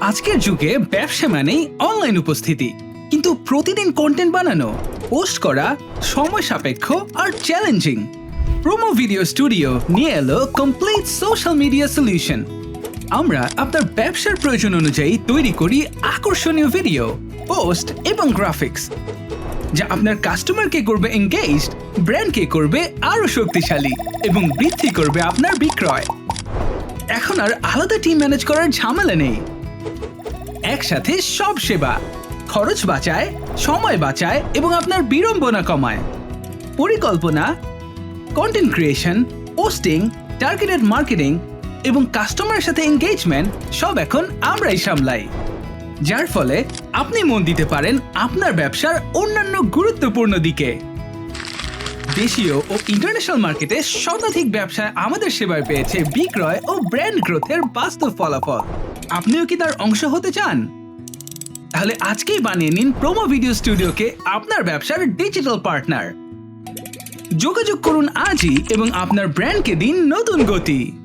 আজকের যুগে ব্যবসা মানেই অনলাইন উপস্থিতি। কিন্তু প্রতিদিন কন্টেন্ট বানানো পোস্ট করা, সময় সাপেক্ষ আর চ্যালেঞ্জিং প্রোমো ভিডিও স্টুডিও নিয়ে এলো কমপ্লিট সোশ্যাল মিডিয়া সলিউশন আমরা আপনার ব্যবসার প্রয়োজন অনুযায়ী তৈরি করি আকর্ষণীয় ভিডিও পোস্ট এবং গ্রাফিক্স যা আপনার কাস্টমারকে করবে এঙ্গেজড ব্র্যান্ডকে করবে আরও শক্তিশালী এবং বৃদ্ধি করবে আপনার বিক্রয়। এখন আর আলাদা টিম ম্যানেজ করার ঝামেলা নেই। একসাথে সব সেবা। খরচ বাঁচায়, সময় বাঁচায় এবং আপনার বিড়ম্বনা কমায়। পরিকল্পনা content creation posting targeted marketing এবং কাস্টমারের সাথে এঙ্গেজমেন্ট সব এখন আমরাই সামলাই। যার ফলে আপনি মন দিতে পারেন আপনার ব্যবসার অন্যান্য গুরুত্বপূর্ণ দিকে। দেশীয় ও ইন্টারন্যাশনাল মার্কেটে শতাধিক ব্যবসায় আমাদের সেবায় পেয়েছে বিক্রয় ও ব্র্যান্ড গ্রোথের বাস্তব ফলাফল। আপনিও কি তার অংশ হতে চান? তাহলে আজকেই বানিয়ে নিন প্রোমো ভিডিও স্টুডিওকে আপনার ব্যবসার ডিজিটাল পার্টনার যোগাযোগ করুন আজই এবং আপনার ব্র্যান্ডকে দিন নতুন গতি।